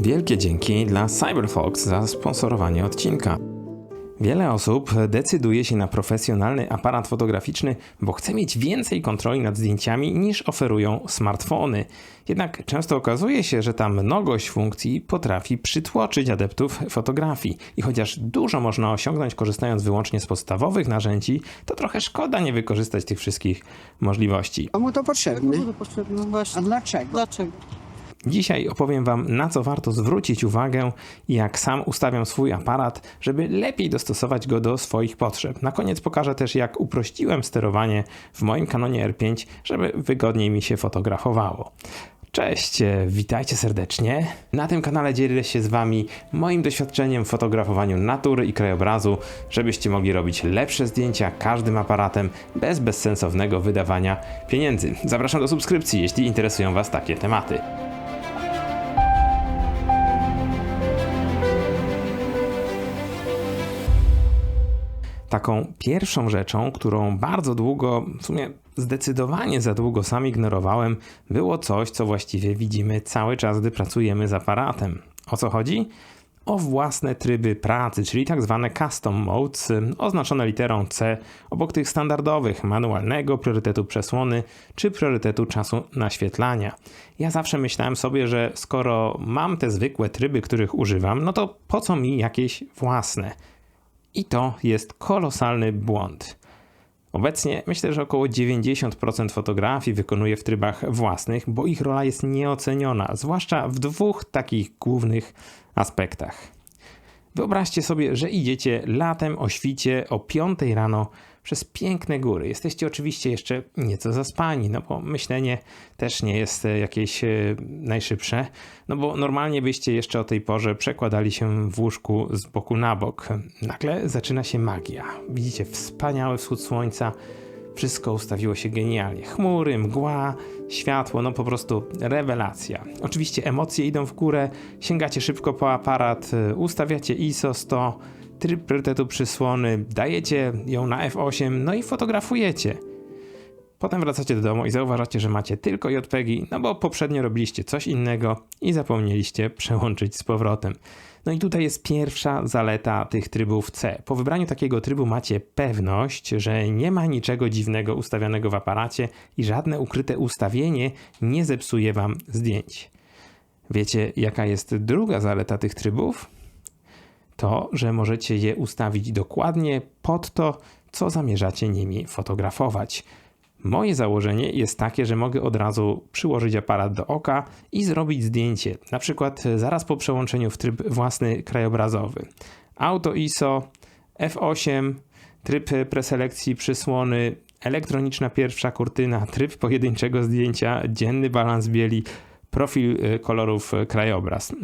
Wielkie dzięki dla CyberFox za sponsorowanie odcinka. Wiele osób decyduje się na profesjonalny aparat fotograficzny, bo chce mieć więcej kontroli nad zdjęciami niż oferują smartfony. Jednak często okazuje się, że ta mnogość funkcji potrafi przytłoczyć adeptów fotografii. I chociaż dużo można osiągnąć korzystając wyłącznie z podstawowych narzędzi, to trochę szkoda nie wykorzystać tych wszystkich możliwości. Komu to potrzebne? Bude potrzebne, A właśnie. dlaczego? Dlaczego? Dzisiaj opowiem Wam, na co warto zwrócić uwagę i jak sam ustawiam swój aparat, żeby lepiej dostosować go do swoich potrzeb. Na koniec pokażę też, jak uprościłem sterowanie w moim Canonie R5, żeby wygodniej mi się fotografowało. Cześć, e, witajcie serdecznie. Na tym kanale dzielę się z Wami moim doświadczeniem w fotografowaniu natury i krajobrazu, żebyście mogli robić lepsze zdjęcia każdym aparatem bez bezsensownego wydawania pieniędzy. Zapraszam do subskrypcji, jeśli interesują Was takie tematy. Taką pierwszą rzeczą, którą bardzo długo, w sumie zdecydowanie za długo sam ignorowałem, było coś, co właściwie widzimy cały czas, gdy pracujemy z aparatem. O co chodzi? O własne tryby pracy, czyli tak zwane custom modes, oznaczone literą C obok tych standardowych manualnego priorytetu przesłony czy priorytetu czasu naświetlania. Ja zawsze myślałem sobie, że skoro mam te zwykłe tryby, których używam, no to po co mi jakieś własne? I to jest kolosalny błąd. Obecnie myślę, że około 90% fotografii wykonuję w trybach własnych, bo ich rola jest nieoceniona, zwłaszcza w dwóch takich głównych aspektach. Wyobraźcie sobie, że idziecie latem o świcie o 5 rano przez piękne góry. Jesteście oczywiście jeszcze nieco zaspani, no bo myślenie też nie jest e, jakieś e, najszybsze, no bo normalnie byście jeszcze o tej porze przekładali się w łóżku z boku na bok. Nagle zaczyna się magia. Widzicie wspaniały wschód słońca, wszystko ustawiło się genialnie. Chmury, mgła, światło, no po prostu rewelacja. Oczywiście emocje idą w górę, sięgacie szybko po aparat, y, ustawiacie ISO 100, tryb priorytetu przysłony, dajecie ją na F8, no i fotografujecie. Potem wracacie do domu i zauważacie, że macie tylko JPEGi, no bo poprzednio robiliście coś innego i zapomnieliście przełączyć z powrotem. No i tutaj jest pierwsza zaleta tych trybów C. Po wybraniu takiego trybu macie pewność, że nie ma niczego dziwnego ustawionego w aparacie i żadne ukryte ustawienie nie zepsuje wam zdjęć. Wiecie, jaka jest druga zaleta tych trybów? To, że możecie je ustawić dokładnie pod to, co zamierzacie nimi fotografować. Moje założenie jest takie, że mogę od razu przyłożyć aparat do oka i zrobić zdjęcie, na przykład zaraz po przełączeniu w tryb własny krajobrazowy. Auto ISO, F8, tryb preselekcji przysłony, elektroniczna pierwsza kurtyna, tryb pojedynczego zdjęcia, dzienny balans bieli, profil kolorów krajobraz.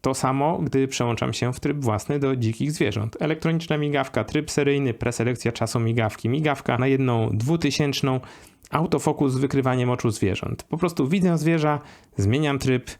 To samo, gdy przełączam się w tryb własny do dzikich zwierząt. Elektroniczna migawka, tryb seryjny, preselekcja czasu migawki, migawka na jedną dwutysięczną, autofokus z wykrywaniem oczu zwierząt. Po prostu widzę zwierza, zmieniam tryb,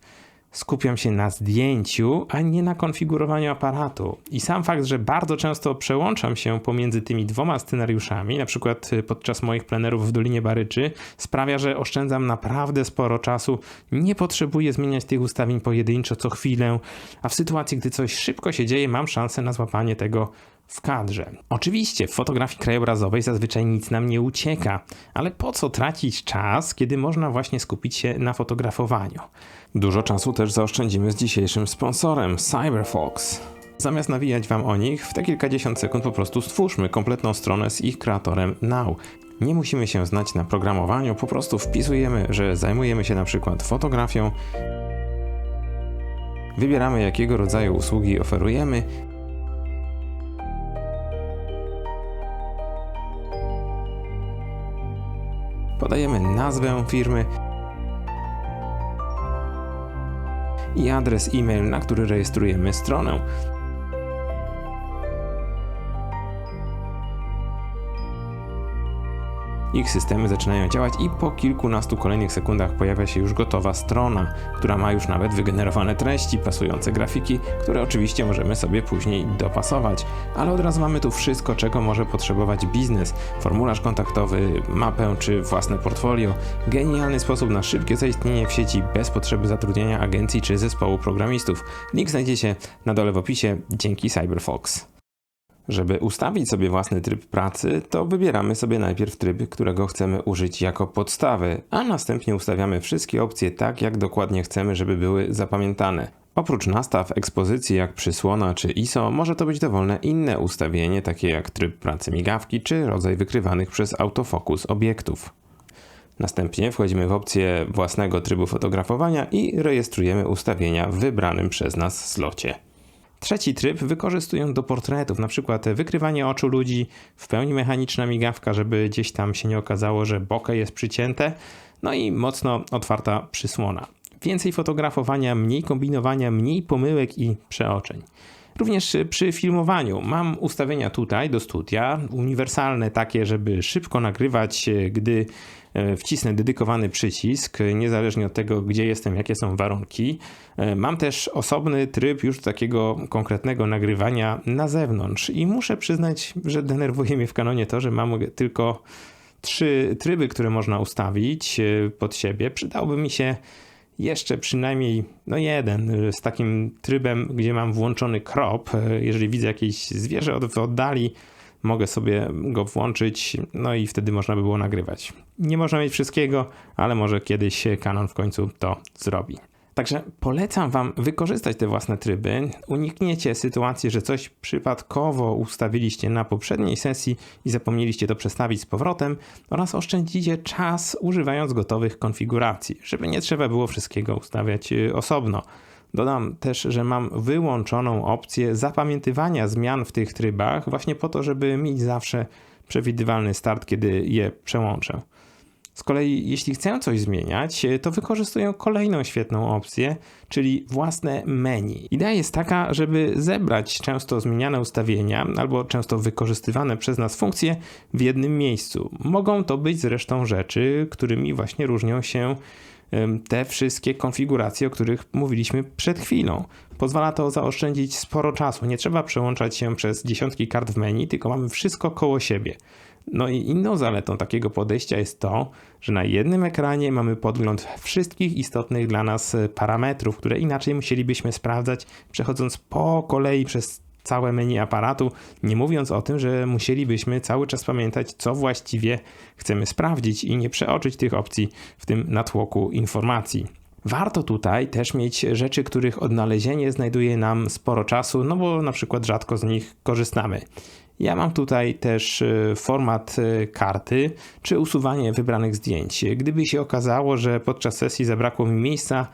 skupiam się na zdjęciu, a nie na konfigurowaniu aparatu. I sam fakt, że bardzo często przełączam się pomiędzy tymi dwoma scenariuszami, na przykład y, podczas moich plenerów w Dolinie Baryczy, sprawia, że oszczędzam naprawdę sporo czasu. Nie potrzebuję zmieniać tych ustawień pojedynczo co chwilę, a w sytuacji, gdy coś szybko się dzieje, mam szansę na złapanie tego w kadrze. Oczywiście w fotografii krajobrazowej zazwyczaj nic nam nie ucieka, ale po co tracić czas, kiedy można właśnie skupić się na fotografowaniu? Dużo czasu też zaoszczędzimy z dzisiejszym sponsorem CyberFox. Zamiast nawijać wam o nich, w te kilkadziesiąt sekund po prostu stwórzmy kompletną stronę z ich kreatorem Now. Nie musimy się znać na programowaniu, po prostu wpisujemy, że zajmujemy się na przykład fotografią, wybieramy jakiego rodzaju usługi oferujemy podajemy nazwę firmy i adres e-mail, na który rejestrujemy stronę. Ich systemy zaczynają działać i po kilkunastu kolejnych sekundach pojawia się już gotowa strona, która ma już nawet wygenerowane treści, pasujące grafiki, które oczywiście możemy sobie później dopasować. Ale od razu mamy tu wszystko, czego może potrzebować biznes: formularz kontaktowy, mapę czy własne portfolio. Genialny sposób na szybkie zaistnienie w sieci bez potrzeby zatrudniania agencji czy zespołu programistów. Link znajdziecie na dole w opisie dzięki CyberFox. Żeby ustawić sobie własny tryb pracy, to wybieramy sobie najpierw tryb, którego chcemy użyć jako podstawy, a następnie ustawiamy wszystkie opcje tak, jak dokładnie chcemy, żeby były zapamiętane. Oprócz nastaw ekspozycji jak przysłona czy ISO, może to być dowolne inne ustawienie, takie jak tryb pracy migawki czy rodzaj wykrywanych przez autofokus obiektów. Następnie wchodzimy w opcję własnego trybu fotografowania i rejestrujemy ustawienia w wybranym przez nas slocie. Trzeci tryb wykorzystują do portretów, na przykład wykrywanie oczu ludzi, w pełni mechaniczna migawka, żeby gdzieś tam się nie okazało, że bokeh jest przycięte, no i mocno otwarta przysłona. Więcej fotografowania, mniej kombinowania, mniej pomyłek i przeoczeń. Również przy filmowaniu mam ustawienia tutaj do studia, uniwersalne takie, żeby szybko nagrywać, gdy E, wcisnę dedykowany przycisk, niezależnie od tego, gdzie jestem, jakie są warunki. E, mam też osobny tryb już takiego konkretnego nagrywania na zewnątrz i muszę przyznać, że denerwuje mnie w kanonie to, że mam tylko trzy tryby, które można ustawić e, pod siebie. Przydałby mi się jeszcze przynajmniej no jeden z takim trybem, gdzie mam włączony crop. Jeżeli widzę jakieś zwierzę w oddali, mogę sobie go włączyć, no i wtedy można by było nagrywać. Nie można mieć wszystkiego, ale może kiedyś Canon w końcu to zrobi. Także polecam Wam wykorzystać te własne tryby. Unikniecie sytuacji, że coś przypadkowo ustawiliście na poprzedniej sesji i zapomnieliście to przestawić z powrotem, oraz oszczędzicie czas używając gotowych konfiguracji, żeby nie trzeba było wszystkiego ustawiać y, osobno. Dodam też, że mam wyłączoną opcję zapamiętywania zmian w tych trybach, właśnie po to, żeby mieć zawsze przewidywalny start, kiedy je przełączę. Z kolei, jeśli chcę coś zmieniać, to wykorzystuję kolejną świetną opcję, czyli własne menu. Idea jest taka, żeby zebrać często zmieniane ustawienia albo często wykorzystywane przez nas funkcje w jednym miejscu. Mogą to być zresztą rzeczy, którymi właśnie różnią się te wszystkie konfiguracje, o których mówiliśmy przed chwilą. Pozwala to zaoszczędzić sporo czasu. Nie trzeba przełączać się przez dziesiątki kart w menu, tylko mamy wszystko koło siebie. No i inną zaletą takiego podejścia jest to, że na jednym ekranie mamy podgląd wszystkich istotnych dla nas parametrów, które inaczej musielibyśmy sprawdzać, przechodząc po kolei przez całe menu aparatu, nie mówiąc o tym, że musielibyśmy cały czas pamiętać, co właściwie chcemy sprawdzić i nie przeoczyć tych opcji w tym natłoku informacji. Warto tutaj też mieć rzeczy, których odnalezienie znajduje nam sporo czasu, no bo na przykład rzadko z nich korzystamy. Ja mam tutaj też e, format e, karty czy usuwanie wybranych zdjęć. Gdyby się okazało, że podczas sesji zabrakło mi miejsca,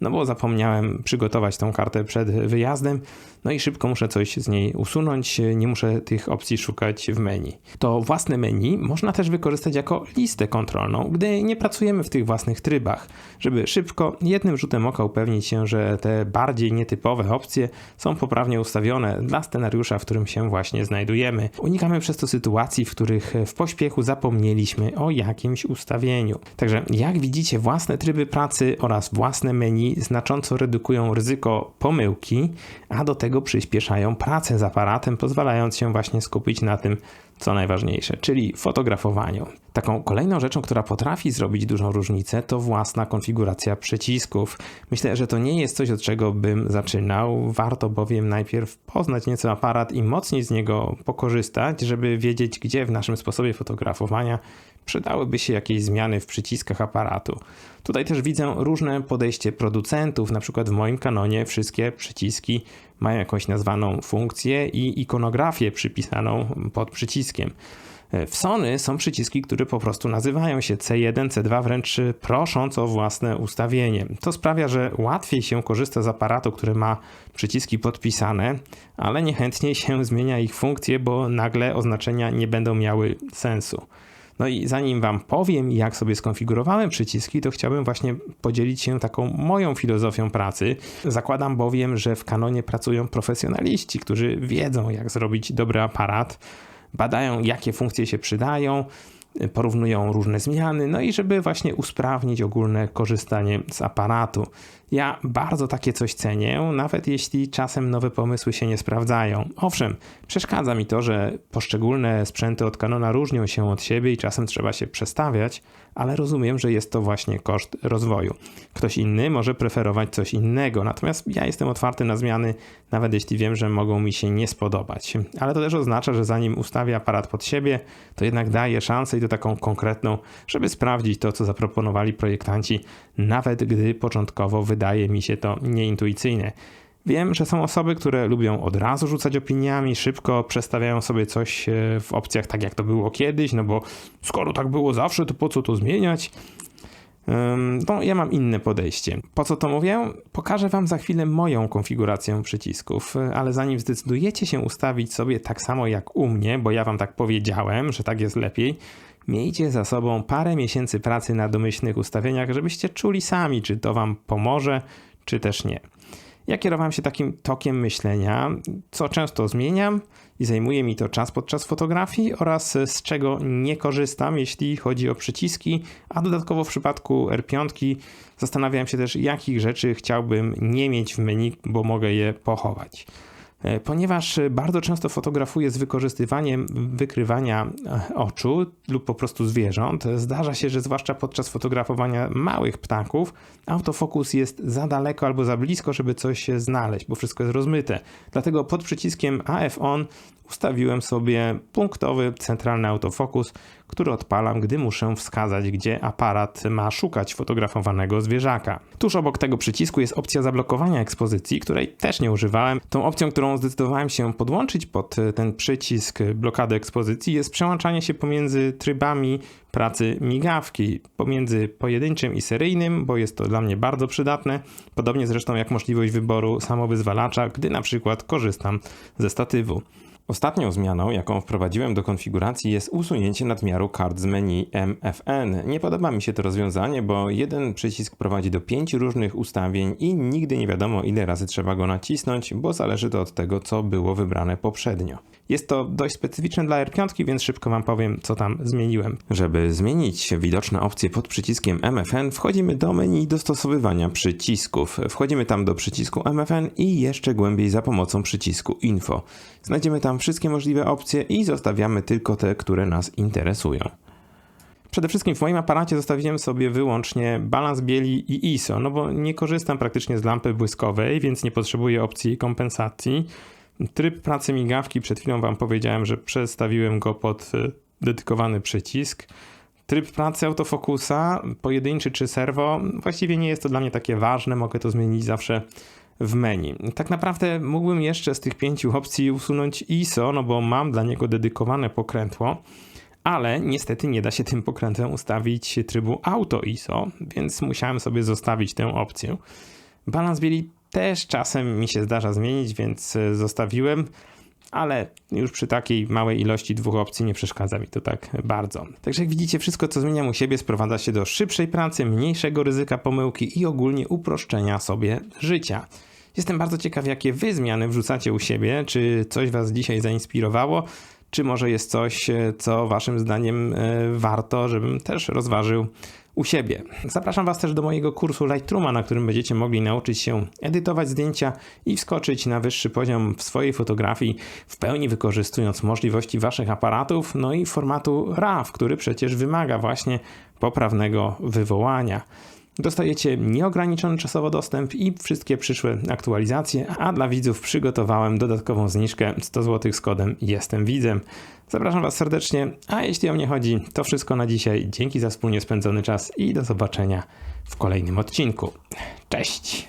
no bo zapomniałem przygotować tą kartę przed wyjazdem, no i szybko muszę coś z niej usunąć, nie muszę tych opcji szukać w menu. To własne menu można też wykorzystać jako listę kontrolną, gdy nie pracujemy w tych własnych trybach, żeby szybko, jednym rzutem oka upewnić się, że te bardziej nietypowe opcje są poprawnie ustawione dla scenariusza, w którym się właśnie znajdujemy. Unikamy przez to sytuacji, w których w pośpiechu zapomnieliśmy o jakimś ustawieniu. Także jak widzicie, własne tryby pracy oraz własne menu znacząco redukują ryzyko pomyłki, a do tego przyspieszają pracę z aparatem, pozwalając się właśnie skupić na tym, co najważniejsze, czyli fotografowaniu. Taką kolejną rzeczą, która potrafi zrobić dużą różnicę, to własna konfiguracja przycisków. Myślę, że to nie jest coś, od czego bym zaczynał. Warto bowiem najpierw poznać nieco aparat i mocniej z niego pokorzystać, żeby wiedzieć, gdzie w naszym sposobie fotografowania przydałyby się jakieś zmiany w przyciskach aparatu. Tutaj też widzę różne podejście producentów, na przykład w moim kanonie wszystkie przyciski mają jakąś nazwaną funkcję i ikonografię przypisaną pod przyciskiem. W Sony są przyciski, które po prostu nazywają się C1, C2, wręcz prosząc o własne ustawienie. To sprawia, że łatwiej się korzysta z aparatu, który ma przyciski podpisane, ale niechętniej się zmienia ich funkcje, bo nagle oznaczenia nie będą miały sensu. No i zanim Wam powiem, jak sobie skonfigurowałem przyciski, to chciałbym właśnie podzielić się taką moją filozofią pracy. Zakładam bowiem, że w kanonie pracują profesjonaliści, którzy wiedzą, jak zrobić dobry aparat, badają, jakie funkcje się przydają porównują różne zmiany, no i żeby właśnie usprawnić ogólne korzystanie z aparatu. Ja bardzo takie coś cenię, nawet jeśli czasem nowe pomysły się nie sprawdzają. Owszem, przeszkadza mi to, że poszczególne sprzęty od Canona różnią się od siebie i czasem trzeba się przestawiać, ale rozumiem, że jest to właśnie koszt rozwoju. Ktoś inny może preferować coś innego, natomiast ja jestem otwarty na zmiany, nawet jeśli wiem, że mogą mi się nie spodobać. Ale to też oznacza, że zanim ustawię aparat pod siebie, to jednak daję szansę i to taką konkretną, żeby sprawdzić to, co zaproponowali projektanci, nawet gdy początkowo wydaje mi się to nieintuicyjne. Wiem, że są osoby, które lubią od razu rzucać opiniami, szybko przestawiają sobie coś e, w opcjach tak, jak to było kiedyś, no bo skoro tak było zawsze, to po co to zmieniać? No, ja mam inne podejście. Po co to mówię? Pokażę Wam za chwilę moją konfigurację przycisków, ale zanim zdecydujecie się ustawić sobie tak samo jak u mnie, bo ja Wam tak powiedziałem, że tak jest lepiej, miejcie za sobą parę miesięcy pracy na domyślnych ustawieniach, żebyście czuli sami, czy to Wam pomoże, czy też nie. Ja kierowałem się takim tokiem myślenia, co często zmieniam i zajmuje mi to czas podczas fotografii oraz z czego nie korzystam, jeśli chodzi o przyciski, a dodatkowo w przypadku R5 zastanawiałem się też, jakich rzeczy chciałbym nie mieć w menu, bo mogę je pochować. E, ponieważ bardzo często fotografuję z wykorzystywaniem wykrywania e, oczu lub po prostu zwierząt, zdarza się, że zwłaszcza podczas fotografowania małych ptaków, autofokus jest za daleko albo za blisko, żeby coś znaleźć, bo wszystko jest rozmyte. Dlatego pod przyciskiem AF On ustawiłem sobie punktowy centralny autofokus, który odpalam, gdy muszę wskazać, gdzie aparat ma szukać fotografowanego zwierzaka. Tuż obok tego przycisku jest opcja zablokowania ekspozycji, której też nie używałem. Tą opcją, którą zdecydowałem się podłączyć pod ten przycisk blokady ekspozycji jest przełączanie się pomiędzy trybami pracy migawki, pomiędzy pojedynczym i seryjnym, bo jest to dla mnie bardzo przydatne, podobnie zresztą jak możliwość wyboru samowyzwalacza, gdy na przykład korzystam ze statywu. Ostatnią zmianą, jaką wprowadziłem do konfiguracji jest usunięcie nadmiaru kart z menu MFN. Nie podoba mi się to rozwiązanie, bo jeden przycisk prowadzi do pięciu różnych ustawień i nigdy nie wiadomo ile razy trzeba go nacisnąć, bo zależy to od tego, co było wybrane poprzednio. Jest to dość specyficzne dla R5, więc szybko Wam powiem, co tam zmieniłem. Żeby zmienić widoczne opcje pod przyciskiem MFN, wchodzimy do menu dostosowywania przycisków. Wchodzimy tam do przycisku MFN i jeszcze głębiej za pomocą przycisku Info. Znajdziemy tam wszystkie możliwe opcje i zostawiamy tylko te, które nas interesują. Przede wszystkim w moim aparacie zostawiłem sobie wyłącznie balans bieli i ISO, no bo nie korzystam praktycznie z lampy błyskowej, więc nie potrzebuję opcji kompensacji. Tryb pracy migawki, przed chwilą Wam powiedziałem, że przestawiłem go pod e, dedykowany przycisk. Tryb pracy autofokusa, pojedynczy czy serwo, właściwie nie jest to dla mnie takie ważne, mogę to zmienić zawsze w menu. Tak naprawdę mógłbym jeszcze z tych pięciu opcji usunąć ISO, no bo mam dla niego dedykowane pokrętło, ale niestety nie da się tym pokrętłem ustawić trybu Auto ISO, więc musiałem sobie zostawić tę opcję. Balans bieli też czasem mi się zdarza zmienić, więc e, zostawiłem, ale już przy takiej małej ilości dwóch opcji nie przeszkadza mi to tak bardzo. Także jak widzicie, wszystko co zmieniam u siebie sprowadza się do szybszej pracy, mniejszego ryzyka pomyłki i ogólnie uproszczenia sobie życia. Jestem bardzo ciekaw, jakie wy zmiany wrzucacie u siebie, czy coś was dzisiaj zainspirowało, czy może jest coś, e, co waszym zdaniem e, warto, żebym też rozważył u siebie. Zapraszam Was też do mojego kursu Lightrooma, na którym będziecie mogli nauczyć się edytować zdjęcia i wskoczyć na wyższy poziom w swojej fotografii, w pełni wykorzystując możliwości Waszych aparatów, no i formatu RAW, który przecież wymaga właśnie poprawnego wywołania. Dostajecie nieograniczony czasowo dostęp i wszystkie przyszłe aktualizacje, a dla widzów przygotowałem dodatkową zniżkę 100 zł z kodem Jestem Widzem. Zapraszam Was serdecznie, a jeśli o mnie chodzi, to wszystko na dzisiaj. Dzięki za wspólnie spędzony czas i do zobaczenia w kolejnym odcinku. Cześć!